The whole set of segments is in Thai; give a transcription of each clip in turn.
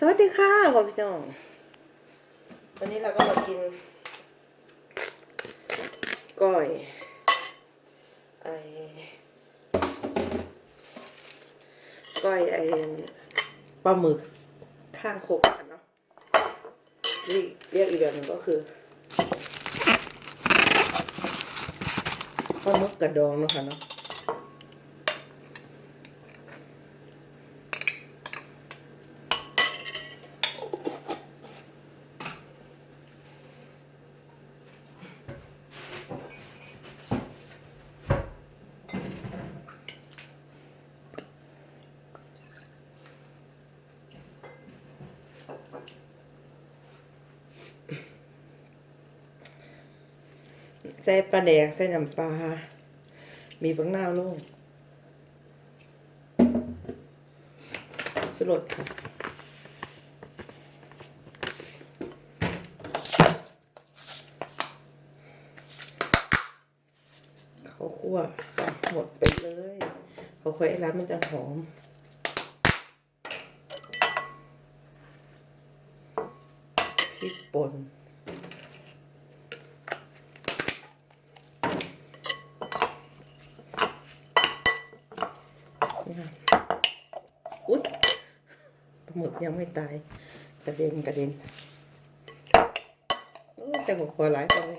สวัสดีค่ะพ่อพี่น้อง วันนี้เราก็มากินก้อยไอก้อยไอปลาหมึกข้างโคกันเนาะนี่เรียกอีกแบบหนึ่งก็คือปลาหมึกกระดองเนาะค่ะเนาะ ใส่ปลาแดกใส่น้ำปลามีบังนาวลูกสลดค่ะเขาคั่วใส่หมดไปเลยเขาควายร้านมันจะหอม พริกป่น นี่ค่ะอุ๊ยปลาหมึกยัง ไม่ตาย กระเด็นกระเด็นจะหัวคอหลายตัวเลย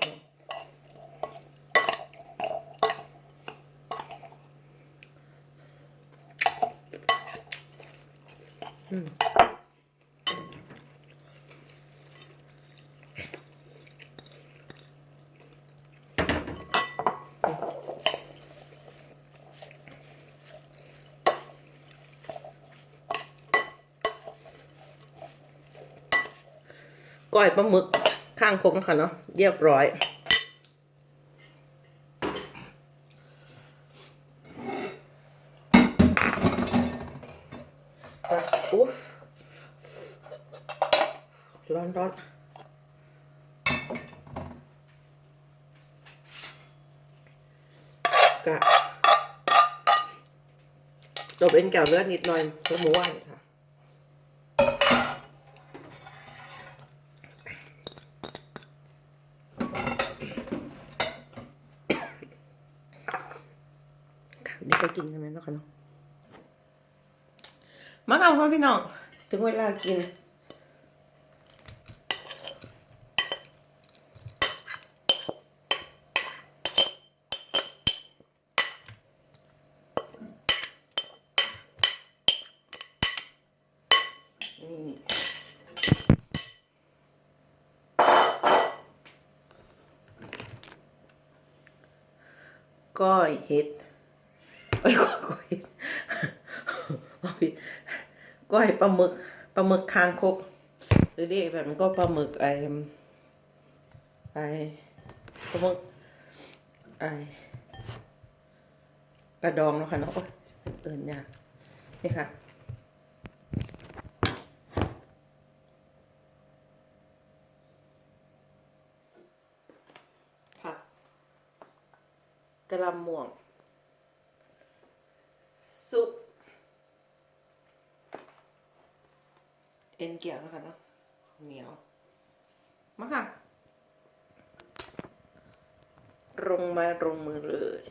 อืม ก้อยปลาหมึกข้างคกนะคะเนาะเรียบร้อยอะอุ๊ยร้อนร้อนกะจบเอ็นแก้วเลือดนิดหน่อยเพื่อหมูหวานค่ะ ค่ะเดี๋ยว ไปกินกันเลยแล้วกันเนาะมาเอาพ่อพี่น้องถึงเวลากินก้อยเห็ดเอ้ยก้อยก้อยเห็ด เอาผิดก้อย ปลาหมึกปลาหมึกคางคกหรือเรียกแบบนั้นก็ปลาหมึกไอไอปลาหมึกไอกระดองเนาะค่ะเนาะโอ๊ยเอินยากนี่ค่ะผักกระลำม่วง ซุป เกี่ยวแล้วกันเนาะเหนียวมาค่ะลงมาลงมือเลย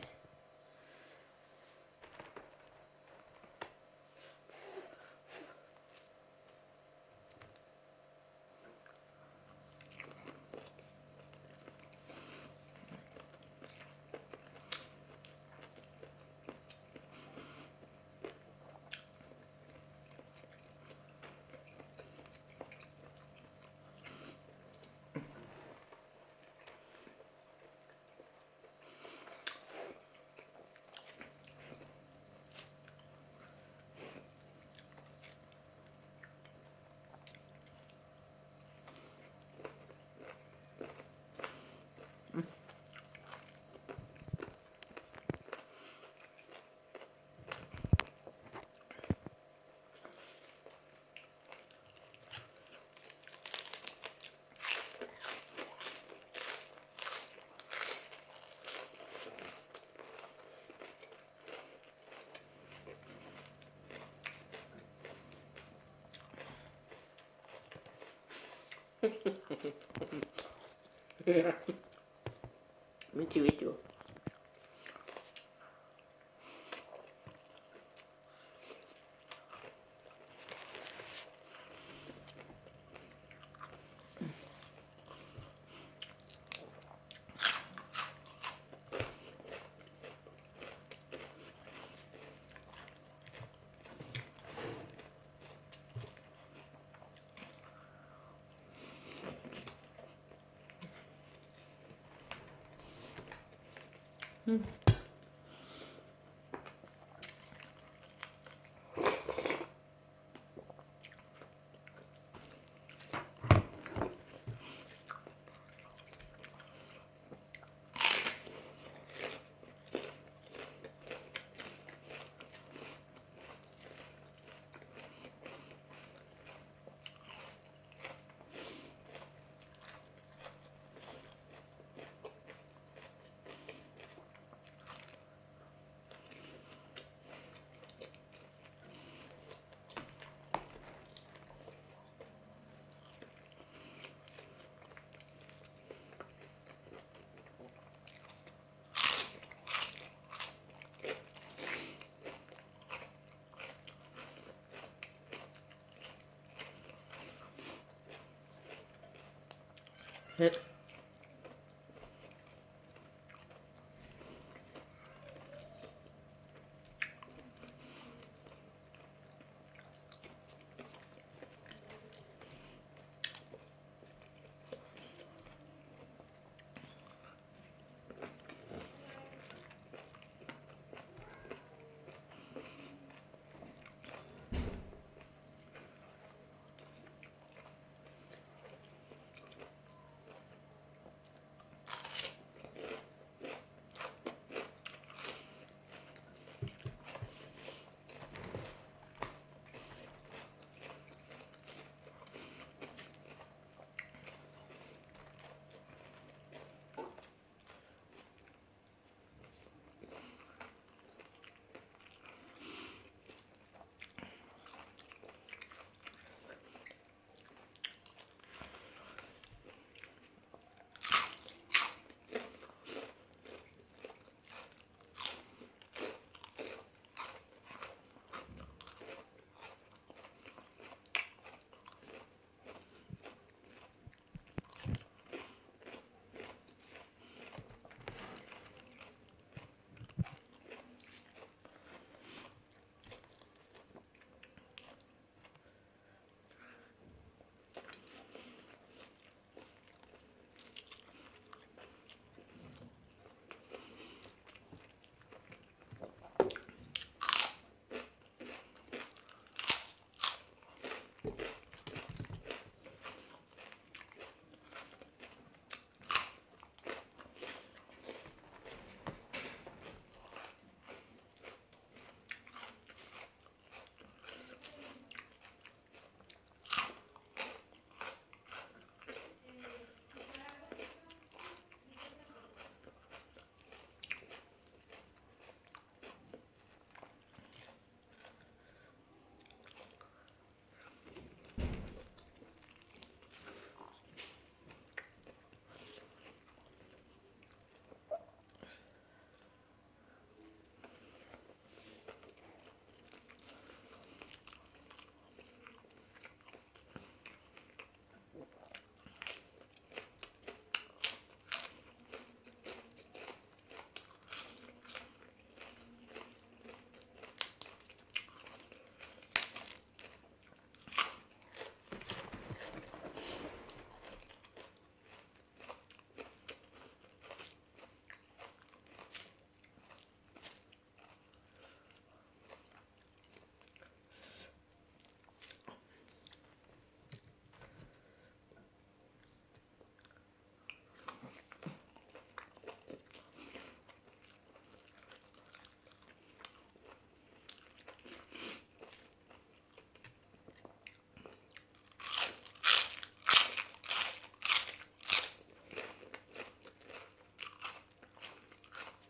มีชี เฮ็ด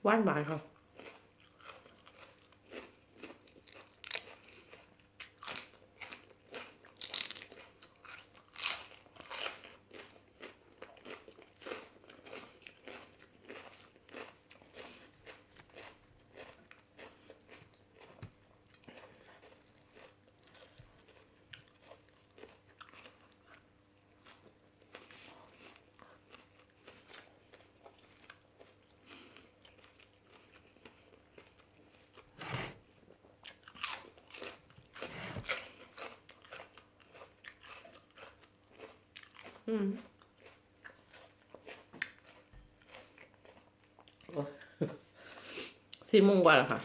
หวา อืมสี่โมงกว่าแล้วค่ะ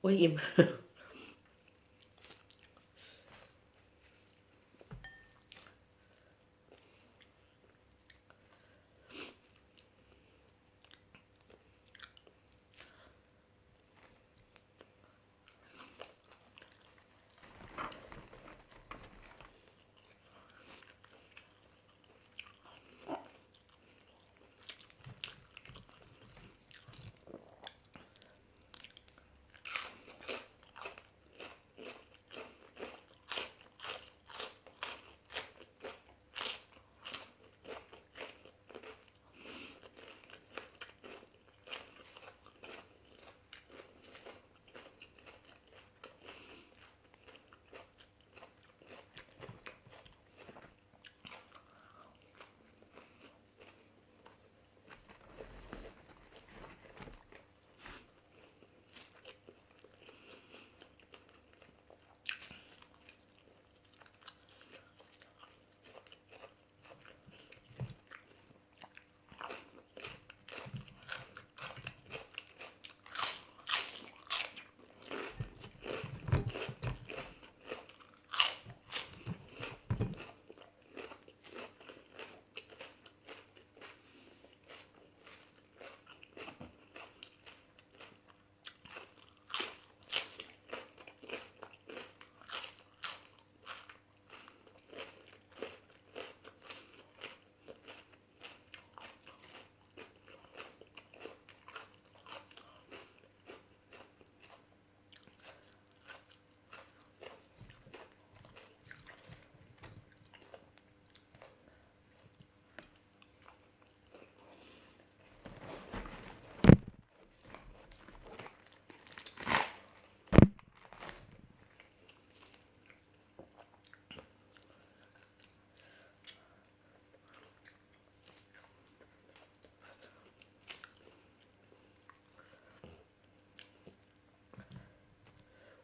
โอ้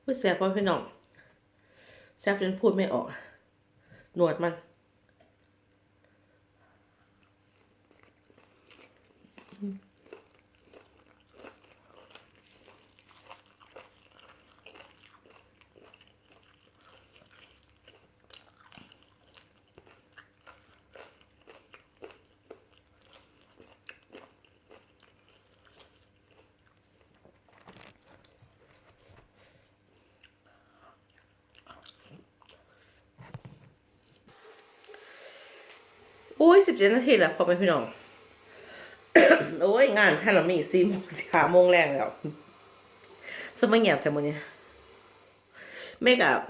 ยอิ่มอุ้ยแซ่บพ่อพี่น้องแซ่บจนพูดไม่ออก หนวดมัน อุ้ยสิบเจ็ดนาทีแล้วพอไปพี่น้อง โอ้ยงานท่านเรามีสี่โมงสี่ห้าโมงแรงแล้วสมัยเงียบแต่โมเนี่ยไม่กับ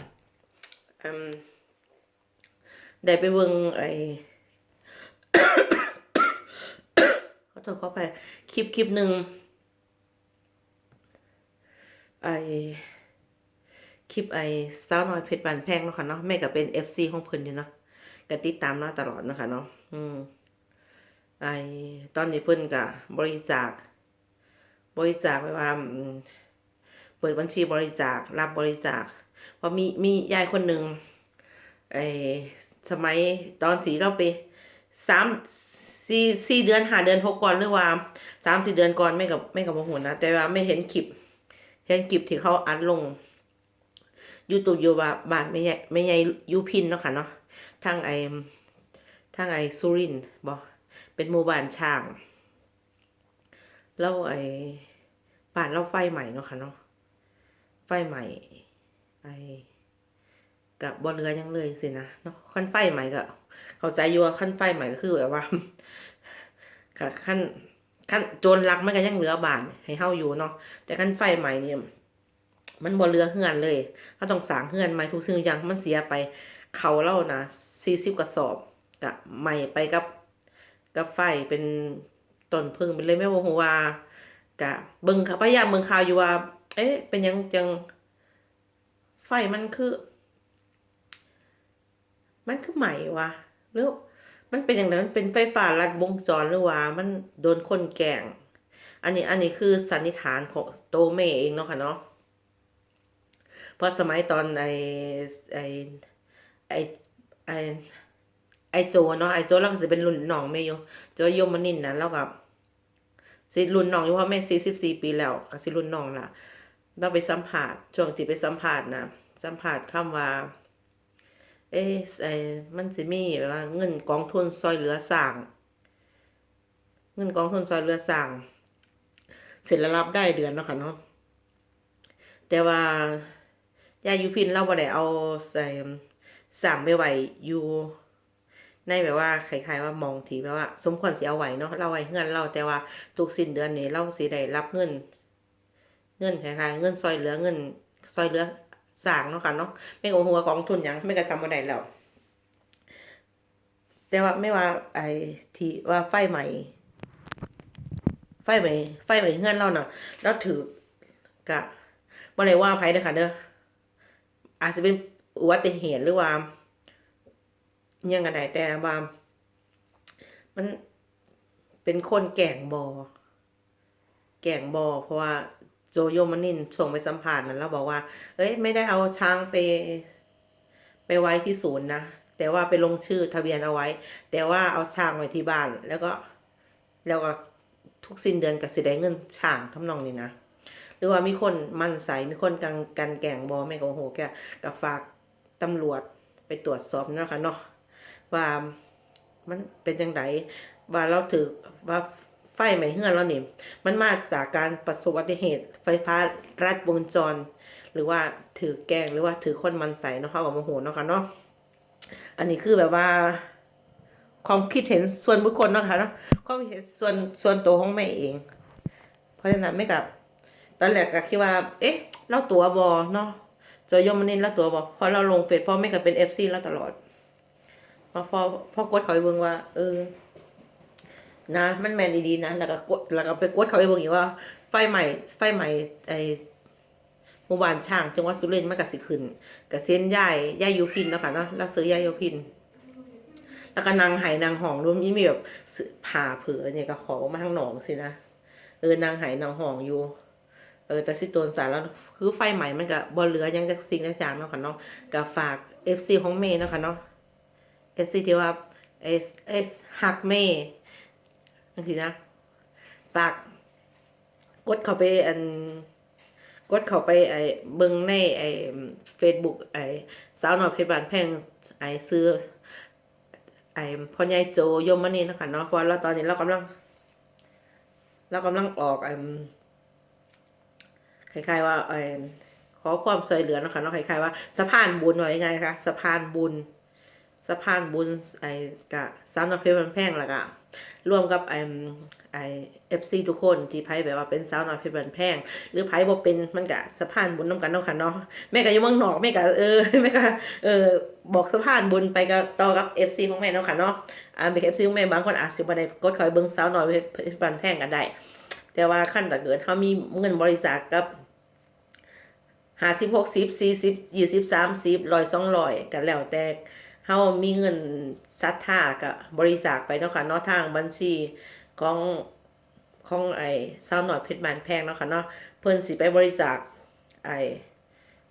ได้ไปเบิ่งไอ้ขอโทษขอไปคลิปคลิปหนึ่งไอคลิปไอสาวน้อยเพชรบานแพงเนาะค่ะเนาะแม่ก็เป็น FC ของเพิ่นอยู่เนาะ ก็ติดตามมาตลอดนะคะเนาะอืมไอตอนนี้เพิ่นก็บริจาค บริจาคไว้ว่าเปิดบัญชีบริจาครับบริจาคเพราะมีมียายคนหนึ่งไอสมัยตอนสีเราไปสามสี่สี่เดือนหาเดือนหกก่อนหรือว่าสามสี่เดือนก่อนไม่กับไม่กับโมโหนะ แต่ว่าไม่เห็นคลิป เห็นคลิปที่เขาอัดลงยูทูบอยู่ว่าบ้านไม่ใหญ่ไม่ใหญ่ยูพินเนาะค่ะเนาะ ทางไอทางไอสุรินบอเป็นหมู่บ้านช่างแล้วไอบ้านเราไฟใหม่เนาะค่ะเนาะไฟใหม่ ไอกับบอเรือยังเลยสินะเนาะขั้นไฟใหม่ก็ เข้าใจอยู่ว่าขั้นไฟใหม่ก็คือแบบว่ากับขั้นขั้นโจรลักมันก็ยังเหลือบานให้เฮาอยู่เนาะแต่ขั้นไฟใหม่เนี่ยมันบ่เหลือเฮือนเลยเขาต้องสางเฮือนใหม่ทุกสิ่งทุกอย่างมันเสียไป เขาเล่านะสี่สิบกระสอบกะใหม่ไปกับกับไฟเป็นต้นพึ่งไปเลยไม่ว่าหัวากะเบิ่งค่ะพยายามเบิ่งข่าวอยู่ว่า เอ๊ะ เป็นยังจัง ไฟมันคือ มันคือใหม่วะหรือมันเป็นอย่างนั้นมันเป็นไฟฟ้าลัดวงจรหรือว่ามันโดนคนแกล้งอันนี้อันนี้คือสันนิษฐานของโตเมเองเนาะค่ะเนาะเพราะสมัยตอนไอไอ ไอไอไอโจเนาะไอโจเราก็สิเป็นรุ่นน้องแม่อยู่โจยมมนินนะแล้วกับสิรุ่นน้องอยู่เพราะแม่สี่สิบสี่ปีแล้วก็สิรุ่นน้องล่ะ เราไปสัมผัสช่วงที่ไปสัมผัสนะสัมผัสคำว่า เอ๊ะไอมันสิมีแบบว่าเงินกองทุนซอยเหลือสร้างเงินกองทุนซอยเหลือสร้างเสร็จแล้วรับได้เดือนเนาะค่ะเนาะแต่ว่ายายยุพินเราบ่ได้เอาใส่ สั่งไม่ไหวอยู่ในแบบว่าคล้ายๆว่ามองทีแบบว่า สมควรสิเอาไหวเนาะเราไว้เงินเราแต่ว่าทุกสิ้นเดือนนี้เราสิได้รับเงิน เงินคล้ายๆเงินซอยเหลือเงินซอยเหลือสร้างเนาะค่ะเนาะไม่เอหัวกองทุนยังไม่กระจำบ่ได้แล้วแต่ว่าไม่ว่าไอ้ที่ว่าไฟใหม่ ไฟใหม่ ไฟใหม่เงินเราเนาะเราถือกะบ่ได้ว่าไผเด้อค่ะเด้ออาจจะเป็น อุบัติเหตุหรือว่ายังไงแต่ว่า มันเป็นคนแก่งบอ แก่งบอ เพราะว่าโจโยมานินช่วงไปสัมภาษณ์นั้นเราบอกว่า เอ้ย ไม่ได้เอาช้างไป ไปไว้ที่ศูนย์นะ แต่ว่าไปลงชื่อทะเบียนเอาไว้ แต่ว่าเอาช้างไว้ที่บ้าน แล้วก็ แล้วก็ทุกสิ้นเดือนก็สิได้เงินช้างทำนองนี้นะ หรือว่ามีคนมั่นใสมีคนกันกันแก่งบอไม่ก็โอ้โหแกกับฝาก ตำรวจไปตรวจสอบเนาะคะเนาะว่ามันเป็นจังไดว่าเราถือว่าไฟไหม้เฮือนเรานี่มันมาจากการประสบอุบัติเหตุ ไฟฟ้ารัดวงจร หรือว่าถือแกงหรือว่าถือคนมันใสเนาะเขากับโมโหเนาะค่ะเนาะอันนี้คือแบบว่าความคิดเห็นส่วนบุคคลเนาะค่ะเนาะความคิดเห็นส่วนส่วนตัวของแม่เอง เพราะฉะนั้นไม่กับตอนแรกก็คิดว่า เอ๊ะ เราตัวบอเนาะ จอยมมันนินเราตัวบอกพอเราลงเฟซพ่อไม่กับเป็นเอฟซีเราตลอดพอพอพอกดเขาไปเบิ่งว่า เออ นะ มันแมนดีๆนะ แล้วก็กดแล้วก็ไปกดเขาไปเบิ่งอีกว่า ไฟใหม่ ไฟใหม่ไอหมู่บ้านช่างจังหวัดสุรินทร์มันก็สิขึ้นกับเส้นย่ายย่ายยูพินเนาะค่ะเนาะเราซื้อย่ายยูพิน แล้วก็นางไหนางหองรวมยี่มีแบบผ่าเผือเนี่ยก็ขอมาทางหนองสินะเออนางไหนางหองอยู่ เออแต่สิโตนสารแล้วคือไฟใหม่มันก็บ่เหลือยังจากสิ่งจากเนาะค่ะเนาะก็ฝาก FC ของเมย์เนาะค่ะเนาะ FC ที่ว่าเอสเอสฮักเมย์จังซี่นะฝากกดเข้าไปอันกดเข้าไปไอ้เบิ่งในไอ้ Facebook ไอ้สาวหน้อยเพชรบานแพงไอ้ซื้อไอ้พ่อใหญ่โจยมมณีเนาะคะเนาะเพราะเราตอนนี้เรากำลัง เรากำลังออกไอ้ คล้ายๆว่าอขอความช่วยเหลือนะคะเนาะคล้ายๆว่าสะพานบุญว่ายังไงคะสะพานบุญสะพานบุญไอ้กะสาวน้อเพชรบานแพงแล้วก็ร่วมกับไอ้ไอ้ FC ทุกคนที่ไผแบบว่าเป็นสาวน้อเพชรบานแพง หรือไผบ่เป็นมันก็สะพานบุญนํกันเนาะค่ะเนาะแม่ก็อยู่เมืองนอกแม่ก็เออแม่ก็เออบอกสะพานบุญไปก็ต่อกับ FC ของแม่เนาะค่ะเนาะอ่าเป็น FC ของแม่บางคนอาจสิบ่ได้กดเข้าไปเบิ่งสาวน้อยเพชรบานแพงกันได้ แต่ว่าคันถ้าเกิดเฮามีเงินบริจาคกับ 50 60 40 20 30 100 200ก็แล้วแต่เฮามีเงินศรัทธาก็บบริจาคไปเนาะค่ะเนาะทางบัญชีของของไอ้สาวหน่อยเพชรบานแพงเนาะค่ะเนาะเพิ่นสิไปบริจาคไอ้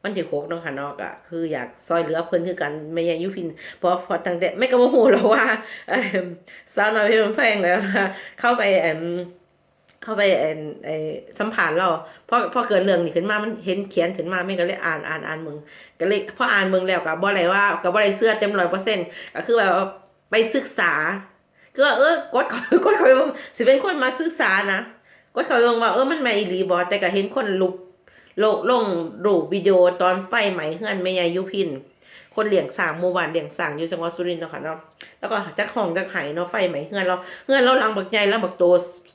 วันที่หกเนาะค่ะเนาะก็คืออยากซอยเหลือเพิ่นคือกันไม่ยายุพินเพราะพอตั้งแต่ไม่ก็บ่ฮู้หรอกว่าสาวหน่อยเพชรบานแพงแล้วเข้าไป เข้าไปเอิ่มไอ้สัมภาษณ์เราพอพอเกิดเรื่องนี้ขึ้นมามันเห็นเขียนขึ้นมาแม่ก็เลยอ่านอ่านอ่านมึงก็เลยพออ่านมึงแล้วก็บ่อะได้ว่าก็บ่ได้เชื่อเต็ม100%ก็คือแบบไปศึกษาคือว่าเออกดเขากดเขาเบิ่งสิเป็นคนมักศึกษานะกดเขาไปเบิ่งว่าเออมันแม่นอีบ่แต่ก็เห็นคนลุกโลกลงรูปวิดีโอตอนไฟไหม้เฮือนแม่ยายยุพิน คนเหลี้ยงสางหมู่บ้านเหลี้ยงสางอยู่จังหวัดสุรินทร์เนาะค่ะเนาะแล้วก็จักห้องจักไห้เนาะไฟไหมเฮือนเราเฮือนเราหลังบักใหญ่แล้วบักโต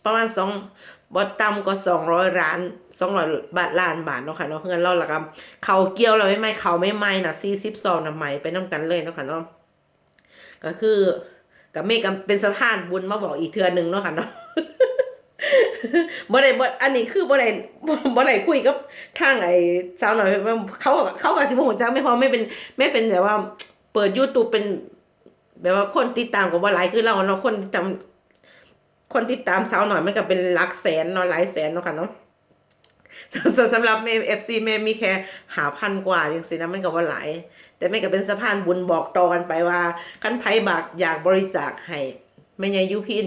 ประมาณ2บ่ต่ำกว่า200ล้าน200บาทล้านบาทเนาะค่ะเนาะเฮือนเราล้วก็เขาเกี่ยวเราไม่ไหมเขาไม่ไหม้น่ะ42น่ะไหมไปนํกันเลยเนาะค่ะเนาะก็คือกับเมฆก็เป็นสะพานบุญมาบอกอีกเทือหนึ่งเนาะค่ะเนาะ บ่ได้บ่อันนี้คือบ่ได้บ่ได้คุยกับทางไอ้สาวหน่อยเขาเขาก็สิบ่ฮู้จักไม่พอไม่เป็นไม่เป็นแบบว่า เปิด YouTube เป็น แบบว่าคนติดตามก็บ่หลายคือเราเนาะคนติดตามคนติดตามสาวหน่อยมันก็เป็นหลักแสนเนาะหลายแสนเนาะค่ะเนาะสำหรับเมย์ FC เมย์มีแค่หาพันกว่าจังซี่นะมันก็บ่หลาย แต่แม่ก็เป็นสะพานบุญบอกต่อกันไปว่า คันไผบากอยากบริจาคให้แม่ยายยุพิน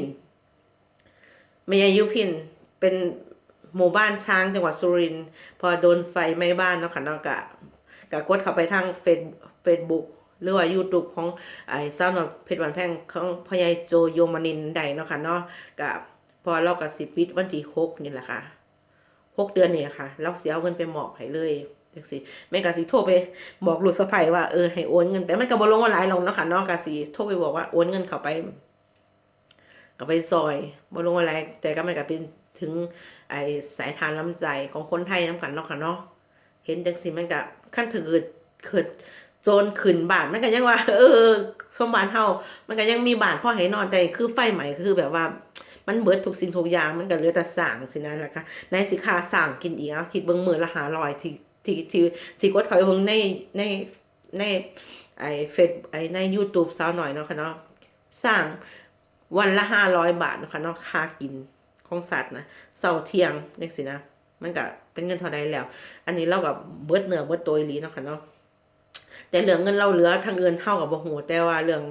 มยายยุพินเป็นหมู่บ้านช้างจังหวัดสุรินทร์พอโดนไฟไหม้บ้านเนาะค่ะเนาะกะกะกดเข้าไปทางเฟซเฟซบุ๊กหรือว่า YouTube ของไอ้สาวน้อยเพชรวันแพงของพ่อใหญ่โจโยมนินทร์ไดเนาะค่ะเนาะกะพอเราก็สิปิดวันที่6นี่แหละค่ะหกเดือนนี่ค่ะเราเสียเอาเงินไปหมอบให้เลยจังสิแม่กะสิโทรไปบอกลูกสะใภ้ว่าเออให้โอนเงินแต่มันก็บ่ลงว่าหลายลงเนาะค่ะเนาะกะสิโทรไปบอกว่าโอนเงินเข้าไป ก็ไปซอยบ่ลงว่าหลายแต่ก็มันก็เป็นถึงไอ้สายทานน้ำใจของคนไทยนํกันเนาะค่ะเนาะเห็นจังสิมันก็ขั้นถือเกิดโจรขึ้นบานมันก็ยังว่า เออสมบานเฮามันก็ยังมีบานพอให้นอนแต่คือไฟใหม่คือแบบว่ามันเบิดทุกสิ่งทุกอย่างมันก็เหลือแต่สั่งสินะล่ะค่ะในสิคาสั่งกินอีกเอาคิดเบิ่งมือละ500ที่ที่ที่ที่กดเขาเบิ่งในในในไอเฟซไอใน YouTube สาวหน่อยเนาะค่ะเนาะสร้าง วันละ500บาทนะคะนาะค่ากินของสัตว์นะเช้าเทียงจังซี่นะ มันก็เป็นเงินเท่าใดแล้ว อันนี้เราก็เบิดเนื้อเบิดตัวอีลีนะค่ะเนาะแต่เรื่องเงินเราเหลือทางอื่นเท่ากับบ่ฮู้แต่ว่าเรื่อง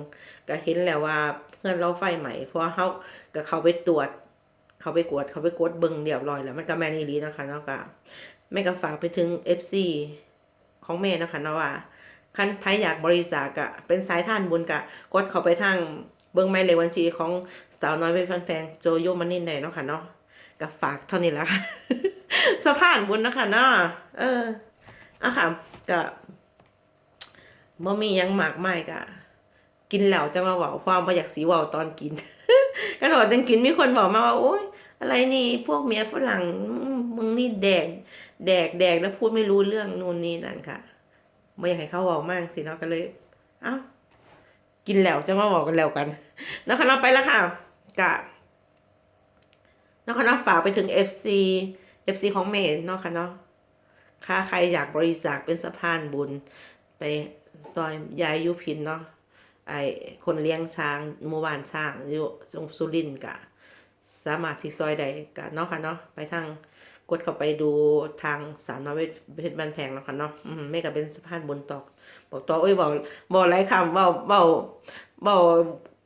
ก็เห็นแล้วว่าเพื่อนเราไฟใหม่เพราะเฮาก็เขาไปตรวจ เขาไปกวดเขาไปกดเบิ่งเรียบร้อยแล้วมันก็แม่นีลีนะคะเนาะก็แม่ก็ฝากไปถึง FC ของแม่นะคะเนาะว่าคันไผอยากบริจาคกะเป็นสายท่านบุญกะกดเข้าไปทาง เบิ่งหมายเลขบัญชีของสาวน้อยเป็นฟันแฟงโจโยมันนี่ได้เนาะค่ะเนาะก็ฝากเท่านี้แหละค่ะสะพานบุญนะคะเนาะเอออะค่ะก็บ่มียังหมากไมายกะกินแล้วจะมาเว้าความบ่อยากสิเว้าตอนกินก็ตอนจังกินมีคนบอกมาว่าโอ๊ยอะไรนี่พวกเมียฝรั่งมมึงนี่แดก แดกแดกแล้วพูดไม่รู้เรื่องนู่นนี่นั่นค่ะไม่อยากให้เขาบอกมากสิเนาะก็เลย เอ้า กินแล้วจะมาบอกกันแล้วกันนะคะเนาะไปแล้วค่ะกะนะคะเนาะฝากไปถึง FC FC ของเมย์เนาะค่ะเนาะค่าใครอยากบริจาคเป็นสะพานบุญ ไปซอยยายยุพินเนาะไอคนเลี้ยงช้างหมู่บ้านช้างอยู่จงสุรินทร์กะ สามารถที่ซอยใดกะเนาะค่ะเนาะไปทาง กดเข้าไปดูทางสารมาเวทเพชรบ้านแพงแล้วค่ะเนาะอืมแม่ก็เป็นสะพานบนตอกบอกต่อเอ้ยบอกบอกหลายคำเว้าเว้าเว้า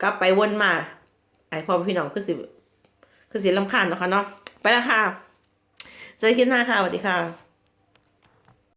กลับไปวนมา ไอพ่อพี่น้องคือสิคือสิลำคาญเนาะค่ะเนาะไปแล้วค่ะเจอกันคลิปหน้าค่ะสวัสดีค่ะ